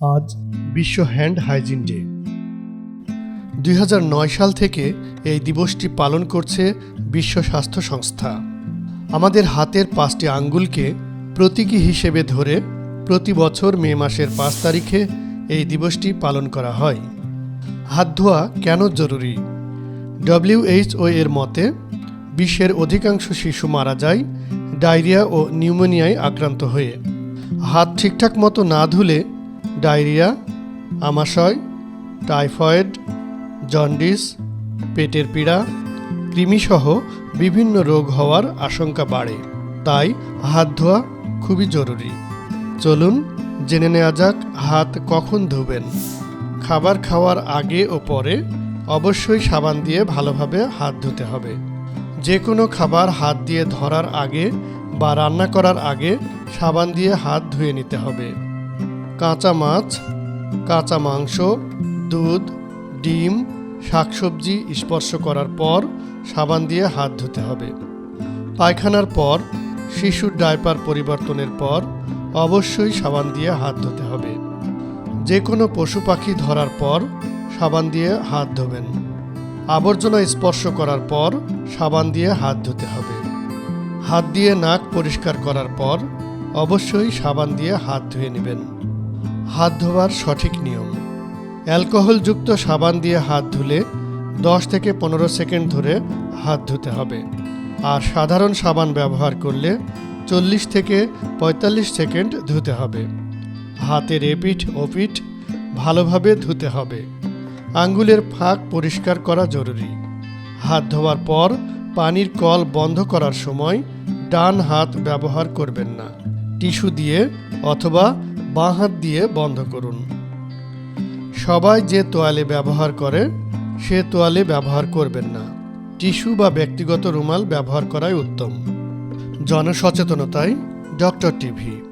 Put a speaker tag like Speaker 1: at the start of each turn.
Speaker 1: আজ বিশ্ব hand hygiene day. দুই হাজার নয় সাল থেকে এই দিবসটি পালন করছে বিশ্ব স্বাস্থ্য সংস্থা। আমাদের হাতের পাঁচটি আঙ্গুলকে প্রতীকী হিসেবে ধরে প্রতি বছর মে মাসের পাঁচ তারিখে এই দিবসটি পালন করা হয়। হাত ধোয়া কেন জরুরি? ডব্লিউএইচও এর মতে, বিশ্বের অধিকাংশ শিশু মারা যায় ডায়রিয়া ও নিউমোনিয়ায় আক্রান্ত হয়ে। হাত ঠিকঠাক মতো না ধুলে ডায়রিয়া, আমাশয়, টাইফয়েড, জন্ডিস, পেটের পীড়া, কৃমিসহ বিভিন্ন রোগ হওয়ার আশঙ্কা বাড়ে। তাই হাত ধোয়া খুবই জরুরি। চলুন জেনে নেওয়া যাক হাত কখন ধুবেন। খাবার খাওয়ার আগে ও পরে অবশ্যই সাবান দিয়ে ভালোভাবে হাত ধুতে হবে। যে কোনো খাবার হাত দিয়ে ধরার আগে বা রান্না করার আগে সাবান দিয়ে হাত ধুয়ে নিতে হবে। কাঁচা মাছ, কাঁচা মাংস, দুধ, ডিম, শাকসবজি স্পর্শ করার পর সাবান দিয়ে হাত ধুতে হবে। পায়খানার পর, শিশুর ডায়পার পরিবর্তনের পর অবশ্যই সাবান দিয়ে হাত ধুতে হবে। যে কোনো পশু পাখি ধরার পর সাবান দিয়ে হাত ধোবেন। আবর্জনা স্পর্শ করার পর সাবান দিয়ে হাত ধুতে হবে। হাত দিয়ে নাক পরিষ্কার করার পর অবশ্যই সাবান দিয়ে হাত ধুয়ে নেবেন। হাত ধোয়ার সঠিক নিয়ম। অ্যালকোহলযুক্ত সাবান দিয়ে হাত ধুলে দশ থেকে পনেরো সেকেন্ড ধরে হাত ধুতে হবে। আর সাধারণ সাবান ব্যবহার করলে চল্লিশ থেকে পঁয়তাল্লিশ সেকেন্ড ধুতে হবে। হাতের এপিঠ, ওপিঠ ভালোভাবে ধুতে হবে। আঙ্গুলের ফাঁক পরিষ্কার করা জরুরি। হাত ধোয়ার পর পানির কল বন্ধ করার সময় ডান হাত ব্যবহার করবেন না। টিস্যু দিয়ে অথবা বাঁ হাত দিয়ে বন্ধ করুন। সবাই যে তোয়ালে ব্যবহার করে, সে তোয়ালে ব্যবহার করবেন না। টিস্যু বা ব্যক্তিগত রুমাল ব্যবহার করাই উত্তম। জনসচেতনতায় ডক্টর টিভি।